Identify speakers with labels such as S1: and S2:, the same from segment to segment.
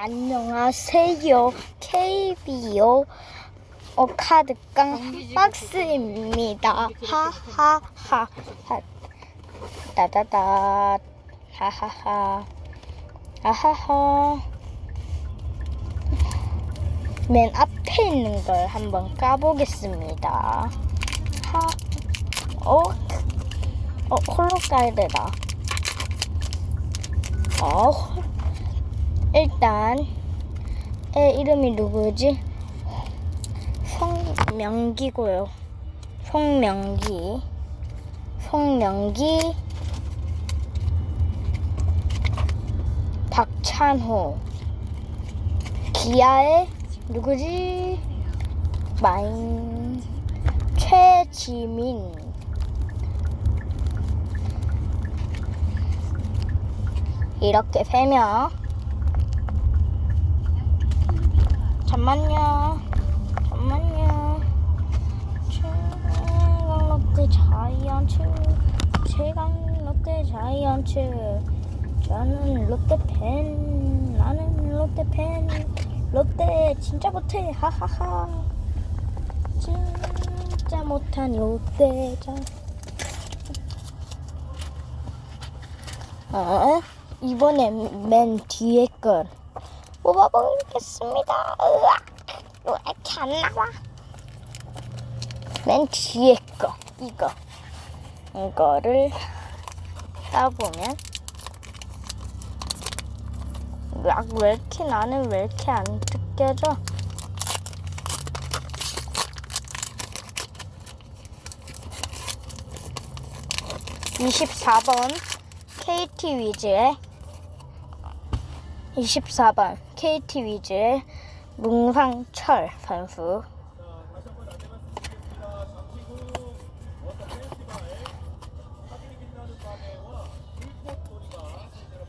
S1: 안녕하세요. KBO 어, 카드깡 박스입니다. 하하하. 하. 따다다. 하하하. 아하하. 맨 앞에 있는 걸 한번 까보겠습니다. 하. 어, 어 홀로카드다. 어, 홀- 일단 애 이름이 누구지? 송명기고요. 송명기. 송명기. 박찬호. 기아의 누구지? 마인. 최지민. 이렇게 세 명. 잠만요. 잠만요. 최강 롯데 자이언츠. 최강 롯데 자이언츠. 저는 롯데 팬. 나는 롯데 팬. 롯데 진짜 못해. 하하하. 진짜 못한 롯데 자. 어? 이번에 맨 뒤에 걸 뽑아보겠습니다. 으악! 왜 이렇게 안 나와? 맨 뒤에 거, 이거. 이거를 따보면, 으악, 왜 이렇게 나는 왜 이렇게 안 뜯겨져? (24번) KT 위즈의 24번 KT 위즈의 문상철 선수.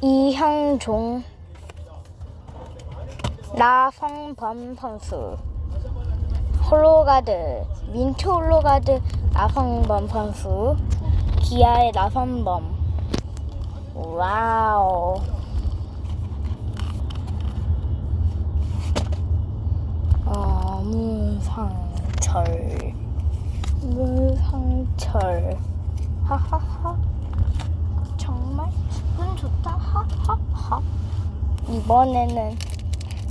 S1: 이형종 나성범 선수. 홀로가드 민트 홀로가드 나성범 선수. 기아의 나성범. 와우 아, 문상철. 문상철. 하하하. 정말 기분 좋다. 하하하. 이번에는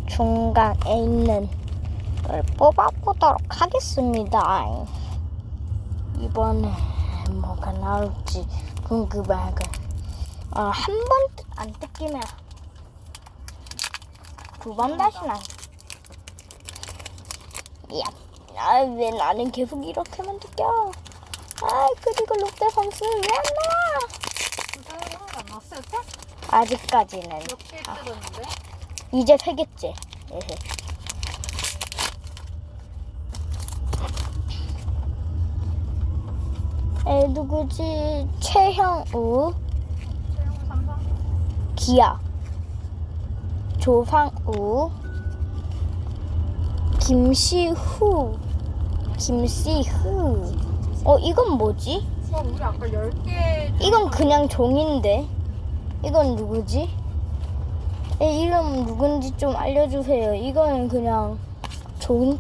S1: 중간에 있는 걸 뽑아보도록 하겠습니다. 이번에 뭐가 나올지 궁금하고. 아, 한 번 안 뜯기면 두 번 다시 안 야, 아, 왜 나는 계속 이렇게만 느껴? 아, 그리고 롯데 선수는 왜안 나와?
S2: 그거 안 여태?
S1: 아직까지는.
S2: 몇개 뜯었는데?
S1: 이제 세 개째. 에헤. 에, 누구지? 최형우,
S2: 최영우 삼성?
S1: 기아, 조상우, 김시후, 김시후. 어, 이건 뭐지?
S2: 어 우리 아까 10개
S1: 이건 그냥 종인데. 이건 누구지? 이 이름 누군지 좀 알려주세요. 이거는 그냥 종,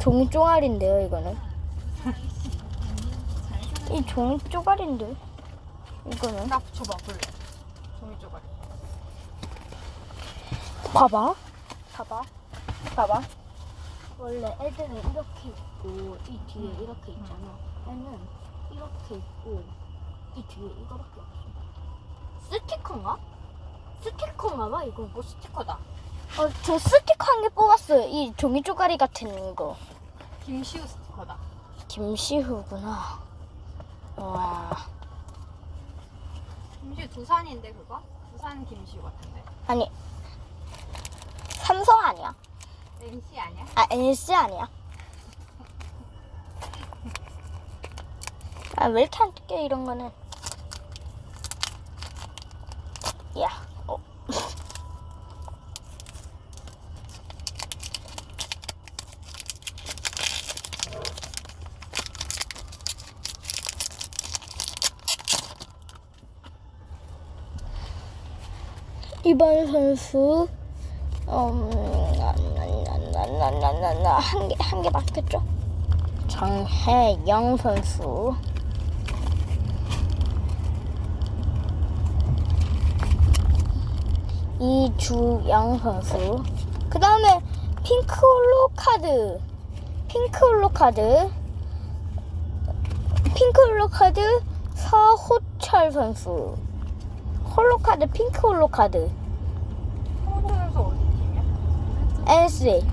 S1: 종이 쪼가리인데요, 이거는. 이 종이 쪼가리인데. 이거는.
S2: 나 붙여봐 볼래 종이 쪼가리
S1: 봐봐. 봐봐. 봐봐. 원래 애들은 이렇게 있고, 이 뒤에 이렇게 있잖아. 얘는 이렇게 있고, 이 뒤에 이거밖에 없어. 스티커인가? 스티커인가 봐, 이거.
S2: 뭐 스티커다
S1: 어, 저 스티커 한 개 뽑았어요. 이 종이 쪼가리 같은 거.
S2: 김시우 스티커다
S1: 김시후구나. 와.
S2: 김시우 두산인데 그거? 두산 김시우 같은데
S1: 아니. 삼성 아니야?
S2: NC 아니야?
S1: 아, NC 아니야? 아, 왜 이렇게 안 뜯겨, 이런 거는. 야, 어. 이번 선수 한 개, 한 개 맞겠죠? 정혜영 선수. 이주영 선수. 그 다음에 핑크 홀로 카드. 핑크 홀로 카드. 핑크 홀로 카드 서호철 선수. 홀로 카드 핑크 홀로 카드.
S2: 홍보선수 어디 팀이야?
S1: NC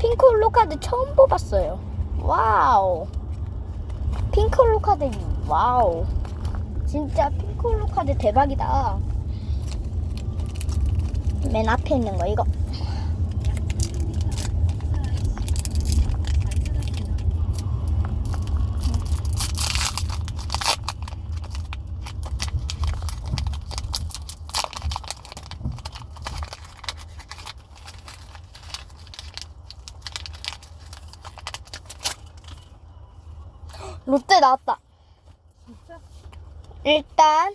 S1: 핑크 홀로 카드 처음 뽑았어요. 와우. 핑크 홀로 카드 와우. 진짜 핑크 홀로 카드 대박이다. 맨 앞에 있는 거 이거. 롯데 나왔다.
S2: 진짜?
S1: 일단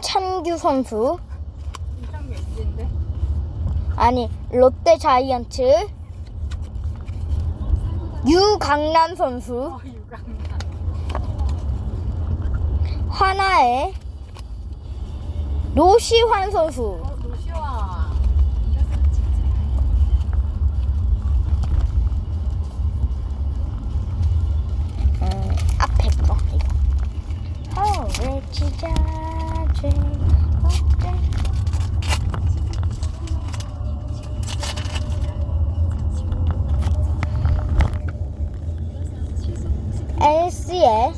S1: 임찬규 선수
S2: 이상이 어딘데?
S1: 아니 롯데 자이언츠 유강남 선수
S2: 어 유강남.
S1: 하나의 노시환 선수
S2: 어.
S1: 음, 앞에 거 이거 허를 찢어줘 롯데 NC의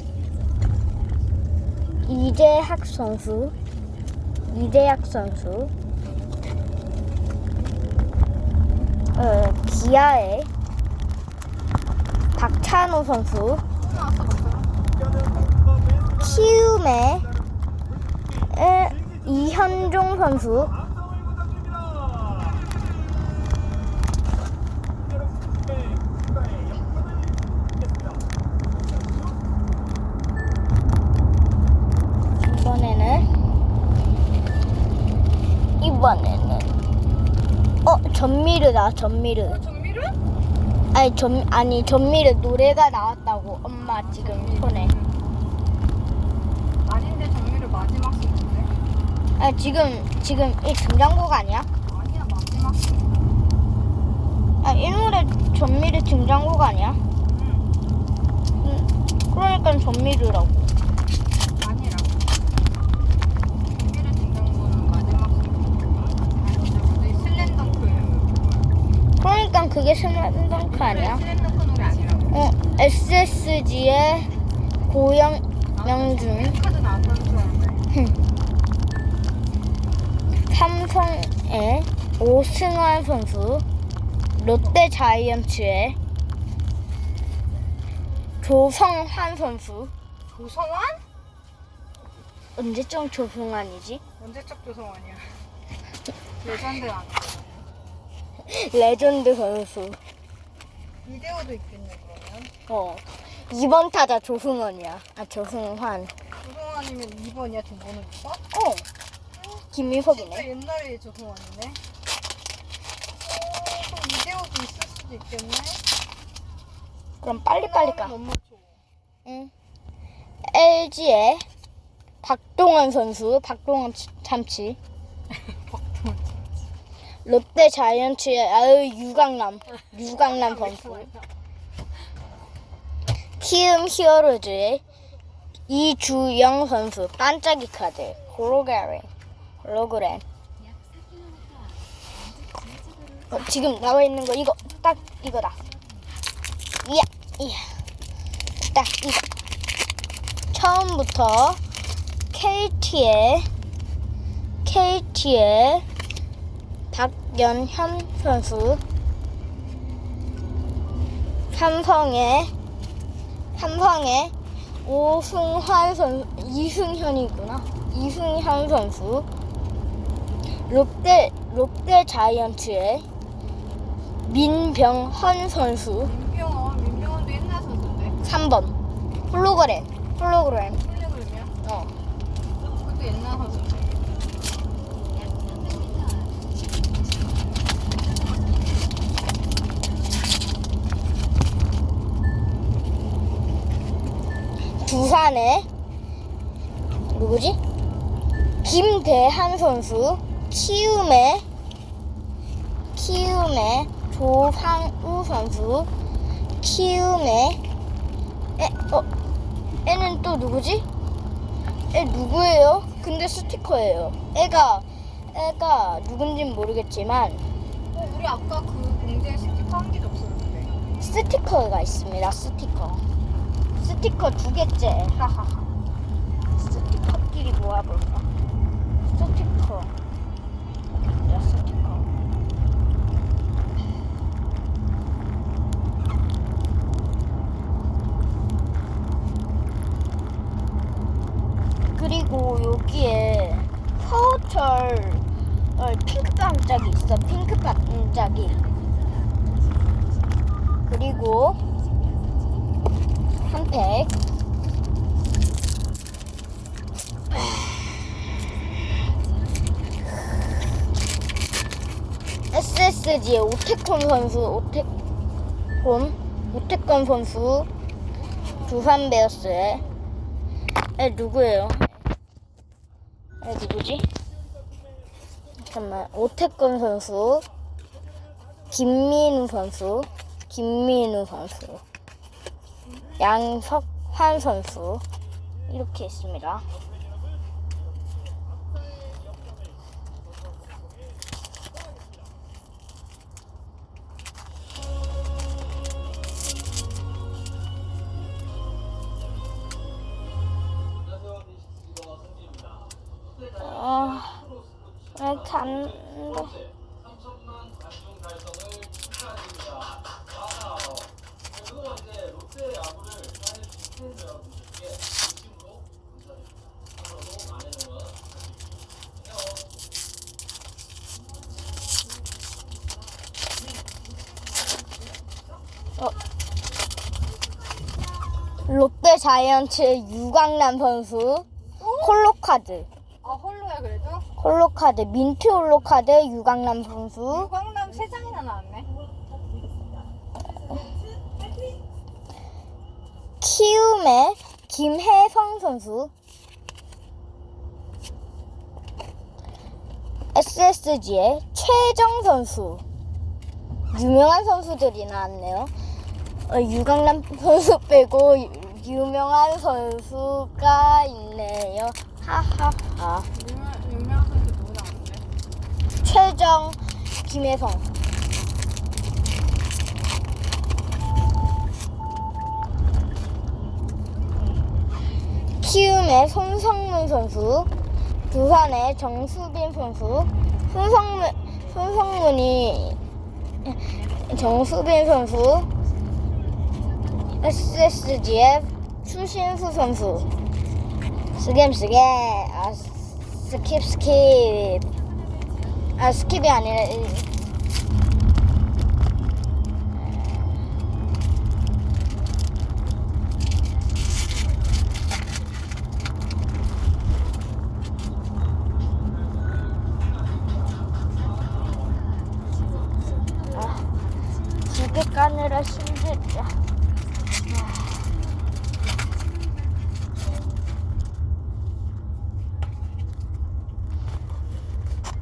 S1: 이재학 선수 이재학 선수 어, 기아의 박찬호 선수
S2: 박사람?
S1: 키움의 에, 이현종 선수. 이번에는 이번에는 어 전미르다 전미르.
S2: 어 정미르?
S1: 아니 전 아니 전미르 노래가 나왔다고 엄마 지금 손에
S2: 아닌데 정미르 마지막 승인데?
S1: 아 지금 지금 이 등장곡 아니야?
S2: 아니야 마지막 승.
S1: 아이 노래 전미르 등장곡 아니야?
S2: 응.
S1: 음, 그러니까 전미르라고.
S2: 아니라고. 마지막. 아니 슬램덩크.
S1: 그러니까 그게 슬램덩크 아니야?
S2: 슬램덩크 노래 아니라고.
S1: 어 SSG의 고영 명준
S2: 카드 나왔다는 줄 알았네.
S1: 삼성의 오승환 선수 롯데 자이언츠의 조성환 선수
S2: 조성환?
S1: 언제쯤 조성환이지?
S2: 언제적 조성환이야? 레전드 아니야.
S1: 레전드 선수.
S2: 이대호도 있겠네 그러면.
S1: 어 이번 타자 조승원이야. 아 조승환.
S2: 조성환이면 2번이야 두 번은 오빠?
S1: 어
S2: 진짜
S1: 김민석이네.
S2: 옛날에 조성환이네. 오, 그럼 이대호도 있을 수도 있겠네.
S1: 그럼 빨리빨리 가.
S2: 너무 좋아.
S1: 응. LG의 박동원 선수, 박동원 치- 참치. 롯데 자이언츠의 아유 유강남, 유강남 선수. 키움 히어로즈의 이주영 선수, 반짝이 카드, 홀 로그램. 어, 지금 나와 있는 거 이거 딱 이거다. 이야, 이야, 딱 이거. 처음부터 KT의 KT의 박연현 선수, 삼성의 삼성의 오승환 선수, 이승현이구나. 이승현 선수, 롯데 롯데 자이언츠의 민병헌 선수.
S2: 민병헌 민병헌도 옛날 선수인데?
S1: 3번. 홀로그램 홀로그램.
S2: 홀로그램이야?
S1: 어.
S2: 그것도 옛날 선수인데?
S1: 두산의 누구지? 김대한 선수. 키움의 키움의 조상우 선수, 키움의 에, 어, 애는 또 누구지? 애 누구예요? 근데 스티커예요. 애가 애가 누군진 모르겠지만
S2: 어, 우리 아까 그 공지에 스티커 한 개도 없었는데.
S1: 스티커가 있습니다. 스티커. 스티커 두 개째. 하하하. 스티커끼리 모아볼까? 스티커. 야, 스티커. 그리고 여기에 서우철 어, 핑크 반짝이 있어. 핑크 반짝이. 그리고 한 팩. SSG의 오태권 선수, 오태권, 오태권 선수, 두산 베어스의. 에 누구예요? 에 누구지? 잠깐만, 오태권 선수, 김민우 선수, 김민우 선수, 양석환 선수. 이렇게 있습니다. 자이언츠 유광남 선수 홀로 카드.
S2: 아 홀로야 그래도?
S1: 홀로 카드 민트 홀로 카드 유광남 선수
S2: 유광남 세 장이나 나왔네.
S1: 키움의 김혜성 선수 SSG의 최정 선수 유명한 선수들이 나왔네요. 어, 유강남 선수 빼고 유, 유명한 선수가 있네요. 하하하. 최정 김혜성 키움의 손성문 선수 두산의 정수빈 선수 손성문 손성문이 정수빈 선수 SSG의 추신수 선수. 스겜 스겜. 아 스킵 스킵. 아 스킵이 아니라 이- 아, 두개 까느라 힘들다.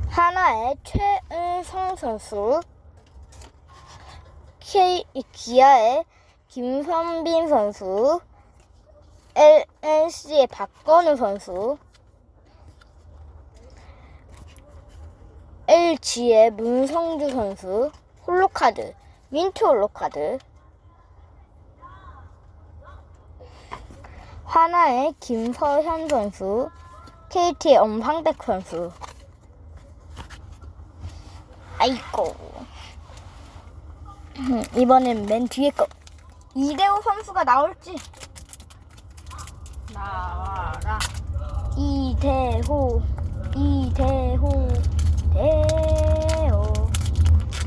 S1: 하나의 최은성 선수, K 기아의 김선빈 선수, LNC의 박건우 선수, LG의 문성주 선수, 홀로카드, 민트 홀로카드, 하나의 김서현 선수, KT의 엄상백 선수. 아이고. 음, 이번엔 맨 뒤에 거. 이대호 선수가 나올지.
S2: 나와라.
S1: 이대호, 이대호, 대호,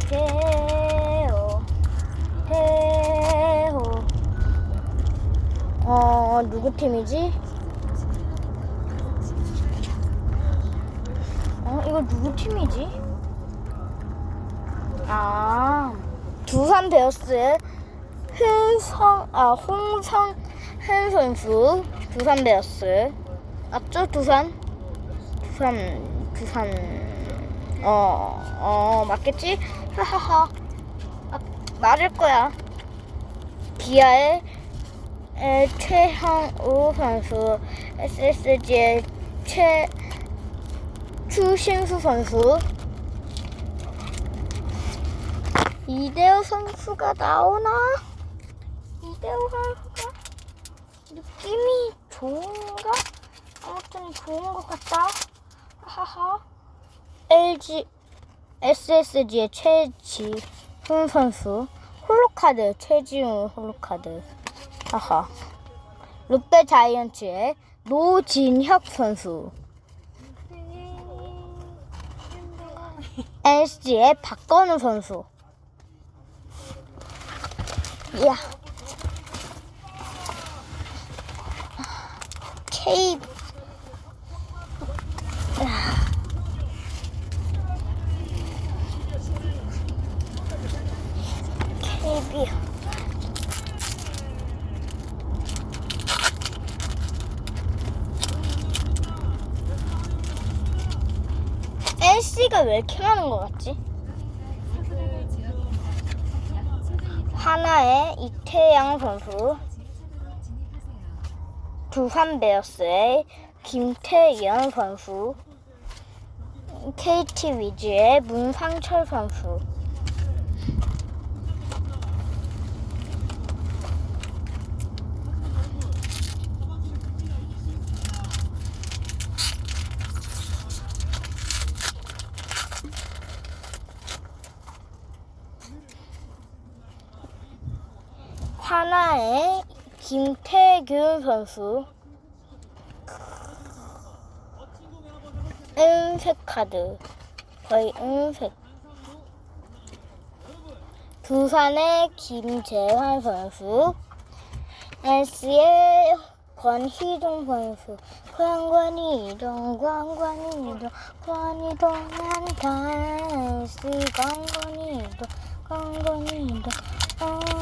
S1: 대호, 대호. 어, 누구 팀이지? 어, 이거 누구 팀이지? 아, 두산 베어스의 흥성, 아, 홍성, 한 선수 두산 베어스. 맞죠? 두산? 두산 두산. 어어 어, 맞겠지? 하하하. 아, 맞을 거야. 기아의 에, 최형우 선수 SSG의 최 추신수 선수 이대호 선수가 나오나? 이대호 선수가 느낌이 좋은가? 아무튼 좋은 것 같다. 하하. LG SSG의 최지훈 선수 홀로카드 최지훈 홀로카드. 하하. 롯데 자이언츠의 노진혁 선수. NC의 박건우 선수. 야. KB. NC가 왜 이렇게 많은 것 같지? 하나의 이태양 선수, 두산 베어스의 김태연 선수, KT 위즈의 문상철 선수. 하나의 김태균 선수. 은색 카드. 거의 은색. 두산의 김재환 선수. NC의 권희동 선수. 관관이동 관관이동 관이동한다 NC 관관이동 어, NC 관관이동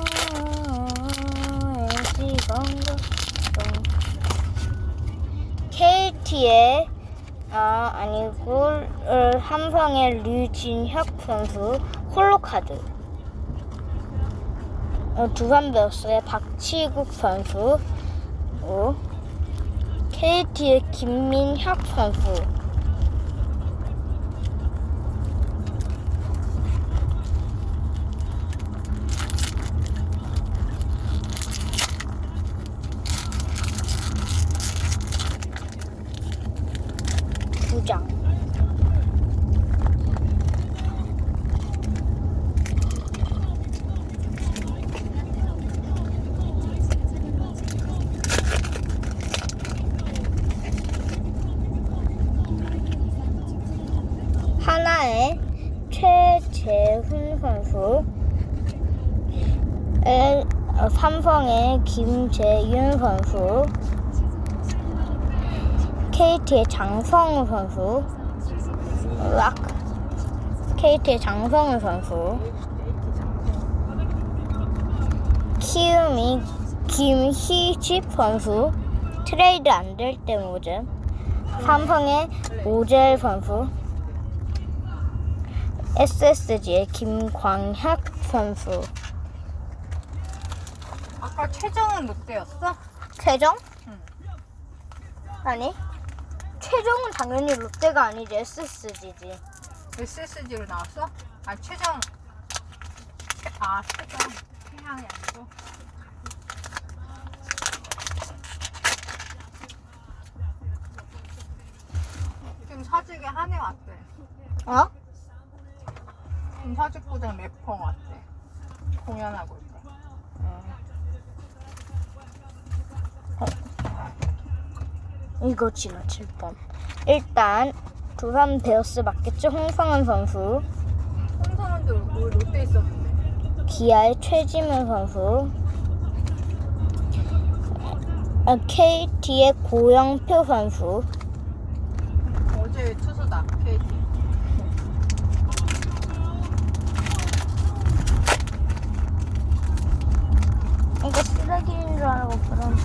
S1: KT의 아 아니고 어, 삼성의 류진혁 선수 홀로 카드. 어, 두산 베어스의 박치국 선수. 어, KT의 김민혁 선수. 두 장. 하나의 최재훈 선수, 에, 어, 삼성의 김재윤 선수, KT의 장성우 선수, 락, KT의 장성우 선수, 키움이 김희집 선수, 트레이드 안 될때 모즘, 삼성의 오젤 선수, SSG의 김광혁 선수,
S2: 아까 최정은 롯데였어?
S1: 최정?
S2: 응.
S1: 아니, 최정은 당연히 롯데가 아니지 SSG지.
S2: SSG로 나왔어? 아 최정 최, 아 최정 태양이 아니고 지금 사직에 한해 왔대
S1: 어?
S2: 지금 사직구장 래퍼 왔대. 공연하고 있대.
S1: 이거 지나칠 뻔. 일단 두산 베어스 맞겠죠? 홍성은 선수,
S2: 홍성은도 우리 롯데 있었는데.
S1: 기아의 최지문 선수, 아, KT의 고영표 선수, 줄 알고 그런.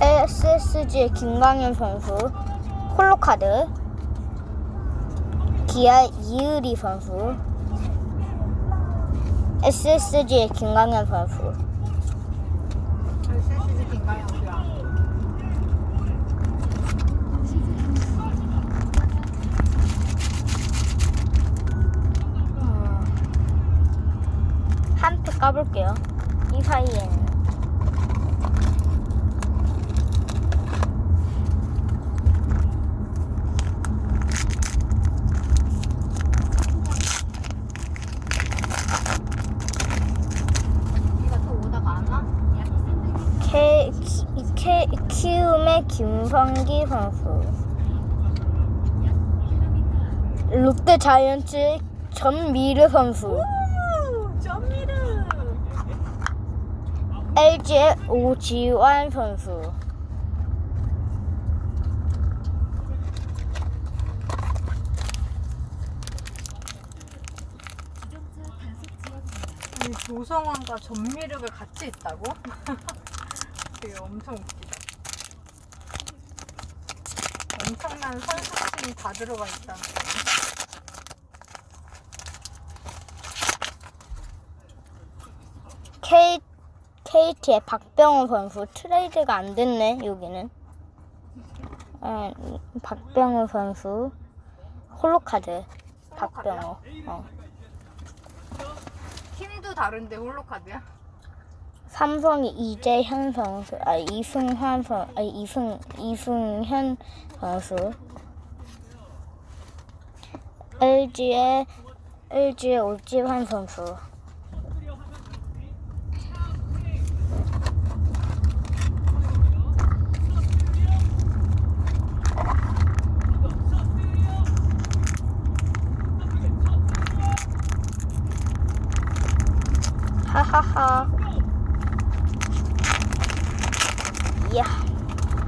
S1: SSG의 김광현 선수, 콜로카드, 기아 이의리 선수, SSG의 김광현 선수. 까볼게요. 이 사이에는? K, K, 키움의 김성기 선수. 롯데 자이언츠의 전미르 선수
S2: 오, 점미르.
S1: LG의 오지환 선수
S2: 이 조성환과 전미르가 같이 있다고? 되게 엄청 웃기다. 엄청난 선수팀이 다 들어가 있다.
S1: K, KT의 박병호 선수 트레이드가 안 됐네 여기는 아, 박병호 선수 홀로카드 박병호 어.
S2: 팀도 다른데 홀로카드야?
S1: 삼성이 이재현 선수, 아 이승환 선, 아 이승 이승현 선수. LG의 LG의 오지환 선수. 하하하. 이야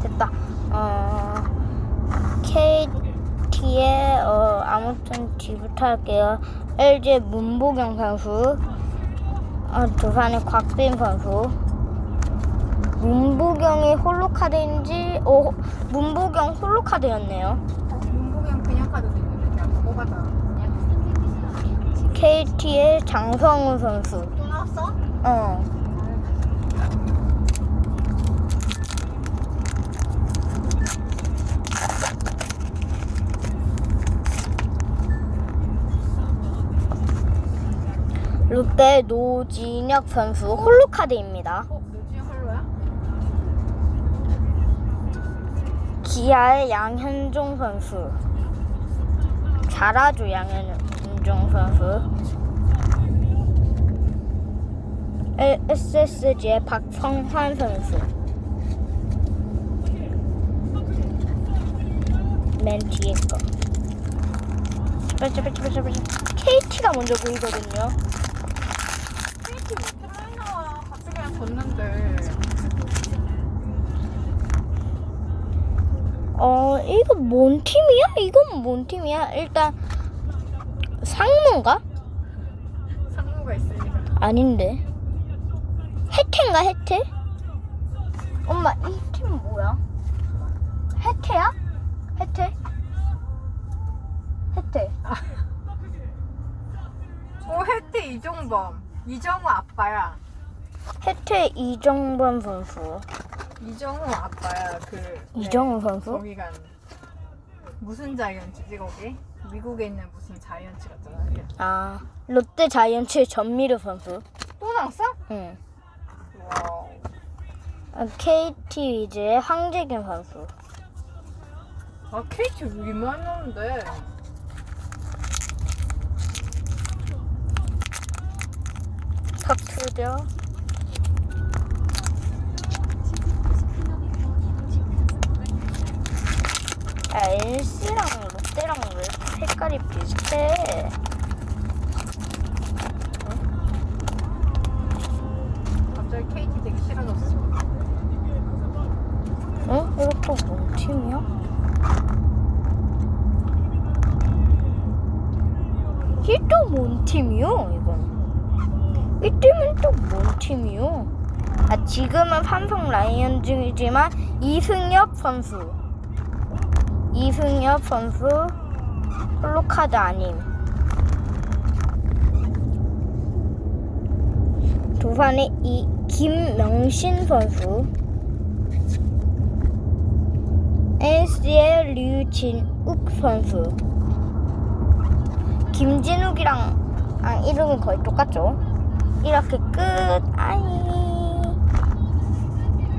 S1: 됐다 어 KT의 어 아무튼 뒤부터 할게요. LG 문보경 선수. 어, 두산의 곽빈 선수. 문보경이 홀로 카드인지 어 문보경 홀로 카드였네요.
S2: 문보경 그냥 카드도 있는데 그냥 뽑아다.
S1: KT의 장성우 선수.
S2: 또 나왔어?
S1: 어 롯데 노진혁 선수 홀로 카드입니다.
S2: 어? 노지영 홀로야?
S1: 기아의 양현종 선수. 잘하죠 양현종 선수. SSG의 박성환 선수. 맨 뒤에 거. KT가 먼저 보이거든요.
S2: KT 왜 이렇게 많이 나와? 갑자기 그냥 졌는데.
S1: 어 이거 뭔 팀이야? 이건 뭔 팀이야? 일단 상무인가?
S2: 상무가 있으니까.
S1: 아닌데. 해태인가 해태? 엄마 이 팀 뭐야? 해태야? 해태? 해태.
S2: 오, 혜태 이종범. 이정우 아빠야.
S1: 해태 이정범 선수.
S2: 이정우 아빠야. 그.
S1: 이정우 선수?
S2: 거기 간. 무슨 자이언츠지, 거기? 미국에 있는 무슨 자이언츠 같잖아.
S1: 아 롯데 자이언츠의 전미르 선수.
S2: 또 나왔어?
S1: 응.
S2: 와우.
S1: 아, KT 위즈의 황재균 선수.
S2: 아, KT 왜 많이 나오는데?
S1: 터트려. 아, NC랑 롯데랑 왜 색깔이 비슷해?
S2: 갑자기 KT 되게 싫어졌어.
S1: 어? 이거 또뭔 팀이야? 이게 또뭔 팀이요, 이건? 이 팀은 또 뭔 팀이요? 아, 지금은 삼성 라이언즈이지만 이승엽 선수. 이승엽 선수 홀로카드 아님. 두산의 이 김명신 선수. NC의 류진욱 선수. 김진욱이랑 아, 이름이 거의 똑같죠? 이렇게 끝. 아이.